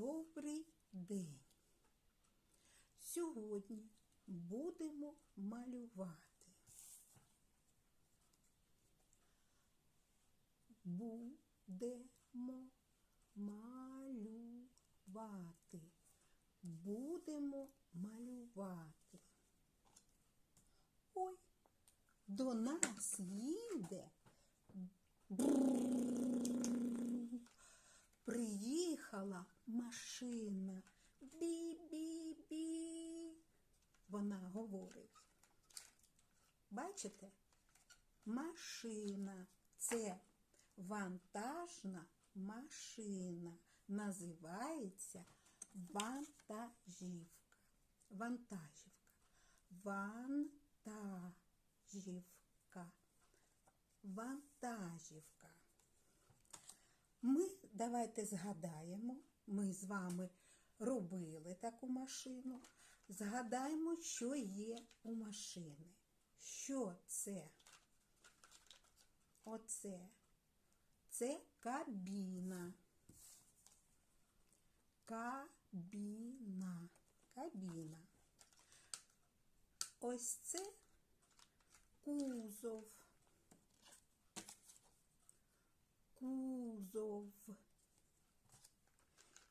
Добрий день. Сьогодні будемо малювати. Будемо малювати. Будемо малювати. Ой, до нас їде. Приїхала машина. Бі-бі-бі. Вона говорить. Бачите? Машина. Це вантажна машина. Називається вантажівка. Вантажівка. Вантажівка. Вантажівка. Ми давайте згадаємо, ми з вами робили таку машину. Згадаємо, що є у машини. Що це? Оце. Це кабіна. Кабіна. Кабіна. Ось це кузов. Кузов.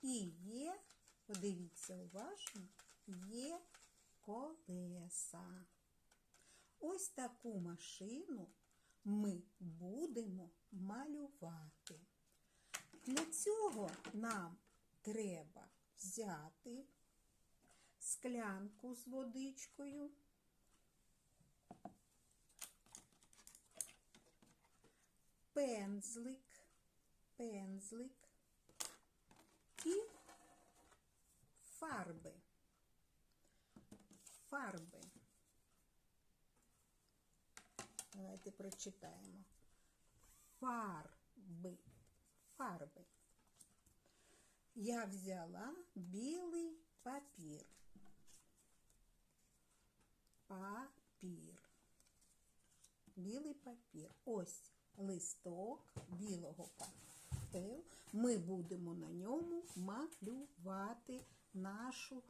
І є, подивіться уважно, є колеса. Ось таку машину ми будемо малювати. Для цього нам треба взяти склянку з водичкою. Пензлик, пензлик і фарби. Фарби. Давайте прочитаємо. Фарби. Фарби. Я взяла білий папір. Папір. Білий папір. Ось листок білого паперу. Ми будемо на ньому малювати нашу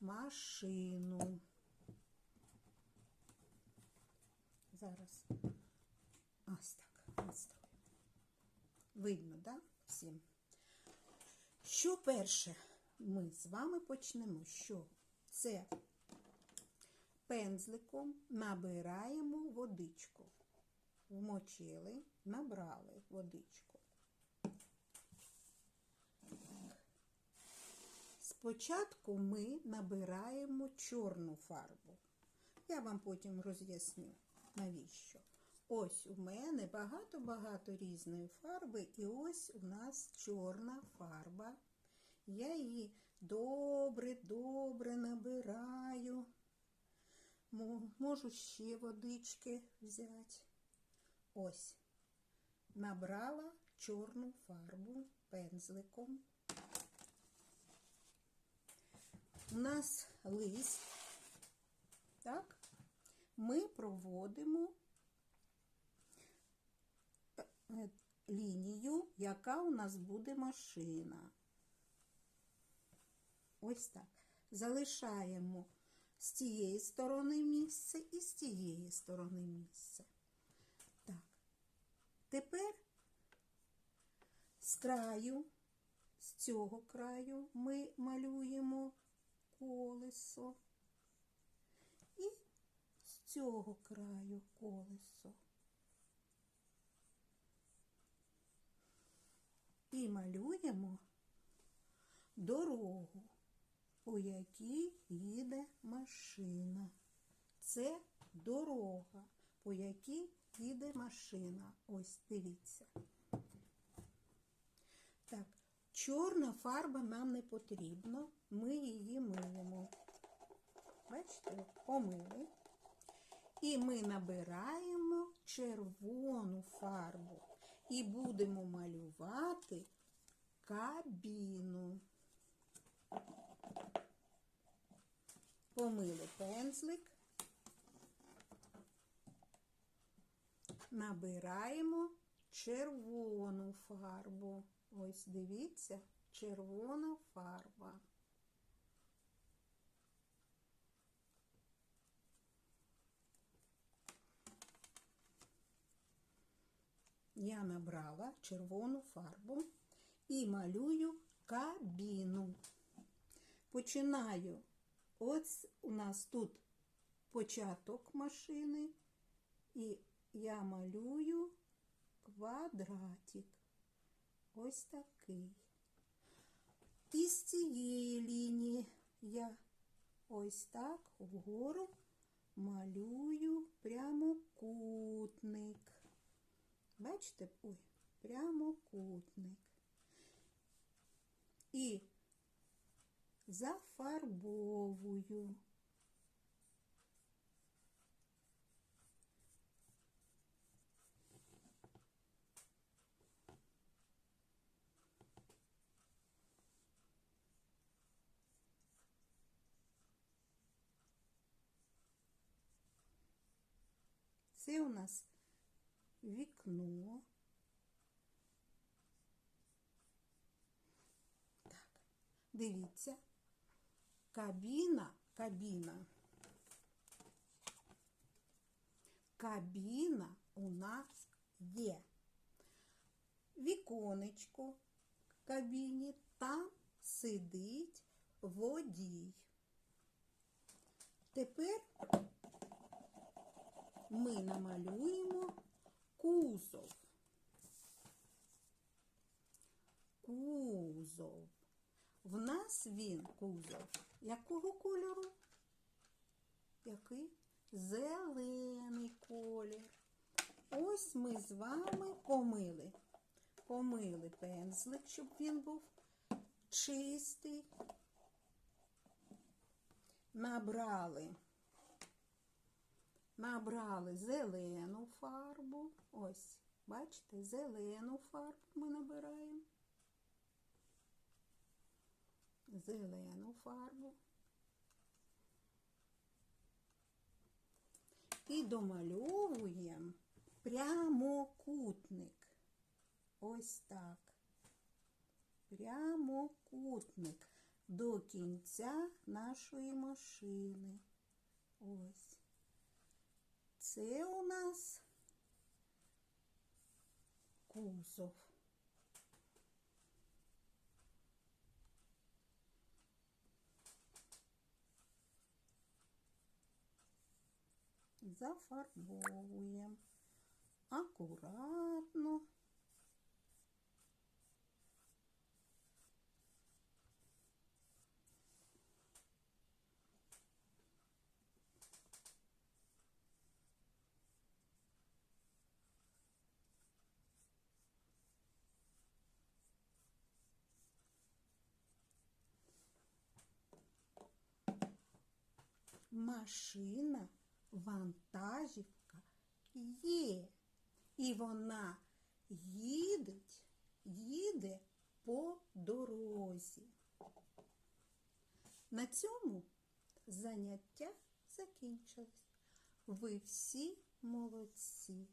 машину. Зараз ось так настрою. Видно? Да? Всім. Що перше ми з вами почнемо? Що це пензликом набираємо водичку. Вмочили, набрали водичку. Спочатку ми набираємо чорну фарбу. Я вам потім роз'ясню, навіщо. Ось у мене багато-багато різної фарби, і ось у нас чорна фарба. Я її добре-добре набираю. Можу ще водички взяти. Ось, набрала чорну фарбу пензликом. У нас лист, так, ми проводимо лінію, яка у нас буде машина. Ось так. Залишаємо з цієї сторони місце і з цієї сторони місце. Так. Тепер з краю, з цього краю ми малюємо колесо. І з цього краю колесо. І малюємо дорогу, по якій їде машина. Це дорога, по якій їде машина. Ось дивіться. Так, чорна фарба нам не потрібна, ми її миємо. Бачите, помили. І ми набираємо червону фарбу і будемо малювати кабіну. Помили пензлик, набираємо червону фарбу. Ось дивіться, червона фарба. Я набрала червону фарбу і малюю кабіну. Починаю. Ось у нас тут початок машини, і я малюю квадратик. Ось такий. І з цієї лінії я ось так вгору малюю прямокутник. Бачите? Ой, прямокутник. І зафарбовую. Це у нас вікно. Так, дивіться. Кабіна, кабіна. Кабіна у нас є. Віконечко в кабіні, там сидить водій. Тепер ми намалюємо кузов. Кузов. В нас він кузов. Якого кольору? Який? Зелений колір. Ось ми з вами помили. Помили пензлик, щоб він був чистий. Набрали. Набрали зелену фарбу. Ось, бачите, зелену фарбу ми набираємо. Зелену фарбу. І домальовуємо прямокутник. Ось так. Прямокутник до кінця нашої машини. Ось. Це у нас кузов. Зафарбовуємо акуратно. Машина, вантажівка є. І вона їдеть, їде по дорозі. На цьому заняття закінчилось. Ви всі молодці.